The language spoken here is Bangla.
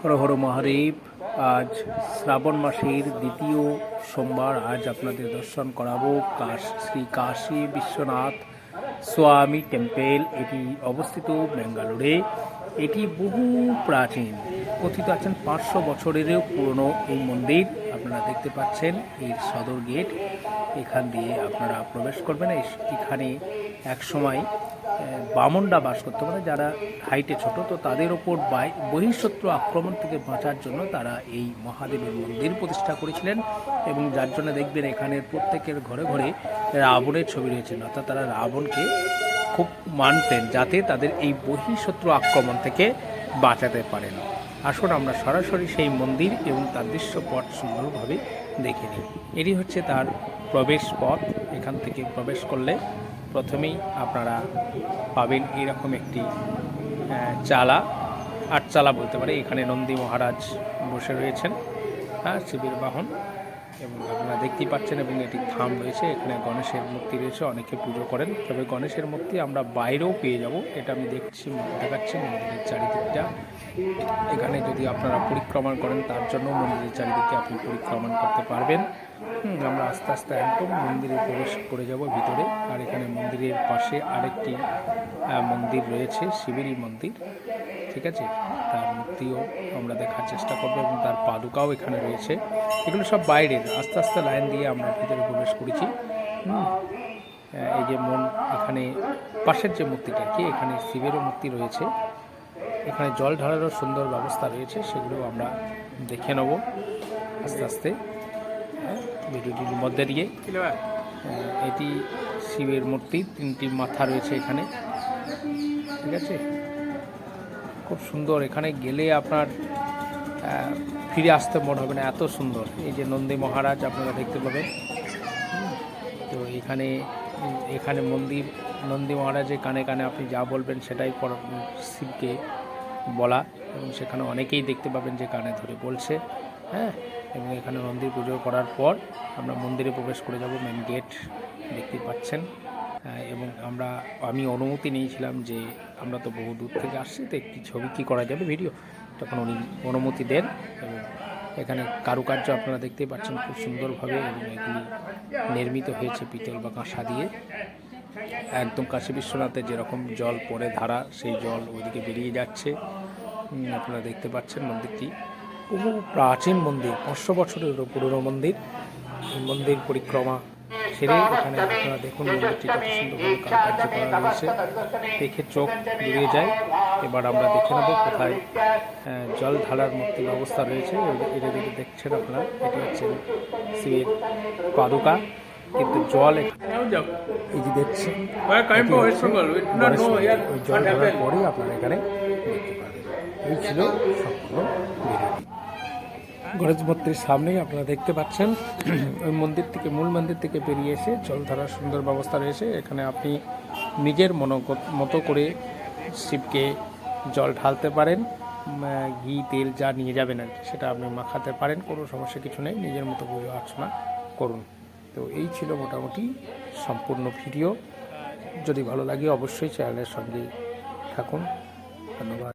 হর হর মহাদেব, আজ শ্রাবণ মাসের দ্বিতীয় সোমবার আজ আপনাদের দর্শন করাবো কাশ, শ্রী কাশী বিশ্বনাথ স্বামী টেম্পেল। এটি অবস্থিত ব্যাঙ্গালোরে। এটি বহু প্রাচীন, কথিত আছেন পাঁচশো বছরেরও পুরনো এই মন্দির। আপনারা দেখতে পাচ্ছেন এই সদর গেট। এখান দিয়ে আপনারা প্রবেশ করবেন। এখানে এক সময় বামনরা বাস করতে পারে, যারা হাইটে ছোট, তো তাদের ওপর বহিঃশত্রু আক্রমণ থেকে বাঁচার জন্য তারা এই মহাদেবের মন্দির প্রতিষ্ঠা করেছিলেন এবং যার জন্য দেখবেন এখানের প্রত্যেকের ঘরে ঘরে রাবণের ছবি রয়েছে। অর্থাৎ তারা রাবণকে খুব মানতেন যাতে তাদের এই বহিঃশত্রু আক্রমণ থেকে বাঁচাতে পারেন। আসুন আমরা সরাসরি সেই মন্দির এবং তার দৃশ্যপট সুন্দরভাবে দেখে নিই। এটি হচ্ছে তার প্রবেশ পথ। এখান থেকে প্রবেশ করলে প্রথমেই আপনারা পাবেন এরকম একটি চালা আট চালা বলতে পারে। এখানে নন্দী মহারাজ বসে রয়েছেন হ্যাঁ শিবির বাহন। এবং আপনারা দেখতেই পাচ্ছেন এবং এটি থাম রয়েছে। এখানে গণেশের মূর্তি রয়েছে, অনেকে পুজো করেন। তবে গণেশের মূর্তি আমরা বাইরেও পেয়ে যাব। এটা আমি দেখছি, দেখাচ্ছি মন্দিরের চারিদিকটা। এখানে যদি আপনারা পরিক্রমণ করেন, তার জন্য মন্দিরের চারিদিকে আপনি পরিক্রমণ করতে পারবেন। আমরা আস্তে আস্তে একদম মন্দিরে প্রবেশ করে যাব ভিতরে। আর এখানে মন্দিরের পাশে আরেকটি মন্দির রয়েছে শিবেরই মন্দির। ঠিক আছে? তার মূর্তিও আমরা দেখার চেষ্টা করব এবং তার পাদুকাও এখানে রয়েছে। এগুলো সব বাইরের আস্তে আস্তে লাইন দিয়ে আমরা ভিতরে প্রবেশ করেছি। এই যে মন এখানে পাশের যে মূর্তিটা কি? এখানে শিবেরও মূর্তি রয়েছে। এখানে জল ঢালারও সুন্দর ব্যবস্থা রয়েছে সেগুলো আমরা দেখে নেব আস্তে আস্তে। হ্যাঁ, ভিডিওটির মধ্যে দিয়ে। এটি শিবের মূর্তি তিনটি মাথা রয়েছে এখানে। ঠিক আছে? খুব সুন্দর। এখানে গেলে আপনার ফিরে আসতে মনে হবে না, এত সুন্দর। এই যে নন্দী মহারাজ আপনারা দেখতে পাবেন। তো এখানে এখানে মন্দির, নন্দী মহারাজের কানে কানে আপনি যা বলবেন সেটাই শিবকে বলা এবং সেখানে অনেকেই দেখতে পাবেন যে কানে ধরে বলছে হ্যাঁ? এবং এখানে মন্দির পুজো করার পর আমরা মন্দিরে প্রবেশ করে যাব মেন গেট দেখতে পাচ্ছেন। এবং আমরা, আমি অনুমতি নিয়েছিলাম যে আমরা তো বহু দূর থেকে আসছি, তো একটি ছবি কী করা যাবে ভিডিও? তখন উনি অনুমতি দেন এবং এখানে কারুকার্য আপনারা দেখতেই পাচ্ছেন খুব সুন্দরভাবে এবং এগুলি নির্মিত হয়েছে পিতল বা কাঁসা দিয়ে। একদম কাশী বিশ্বনাথের যেরকম জল পড়ে ধারা, সেই জল ওইদিকে বেরিয়ে যাচ্ছে। আপনারা দেখতে পাচ্ছেন মন্দিরটি। বহু প্রাচীন মন্দির, পাঁচশো বছরেরও পুরনো মন্দির। মন্দির পরিক্রমা সেরে এখানে আপনারা দেখুন মন্দিরটি কত সুন্দরভাবে কারুকার্য করা রয়েছে দেখে চোখ জুড়িয়ে যায়। এবার আমরা দেখে নেব কোথায় জল ঢালার মূর্তি ব্যবস্থা রয়েছে। এটা- এটা যদি দেখছেন আপনারা এটি হচ্ছে শিবের পাদুকা। কিন্তু জল এখানে এই যে দেখছেন। ওই জল ঢালার পরেই আপনারা এখানে দেখতে পাবেন এই ছিল সম্পূর্ণ ভিডিওটি গণেশ মূর্তির সামনেই আপনারা দেখতে পাচ্ছেন, ওই মন্দির থেকে, মূল মন্দির থেকে বেরিয়ে এসে জলধারার সুন্দর ব্যবস্থা রয়েছে। এখানে আপনি নিজের মনোগত, মতো করে শিবকে জল ঢালতে পারেন ঘি, তেল যা নিয়ে যাবেন আর কি, সেটা আপনি মাখাতে পারেন, কোনো সমস্যা কিছু নেই, নিজের মতো পুজো অর্চনা করুন। তো এই ছিল মোটামুটি সম্পূর্ণ ভিডিও। যদি ভালো লাগে অবশ্যই চ্যানেলের সঙ্গে থাকুন। ধন্যবাদ।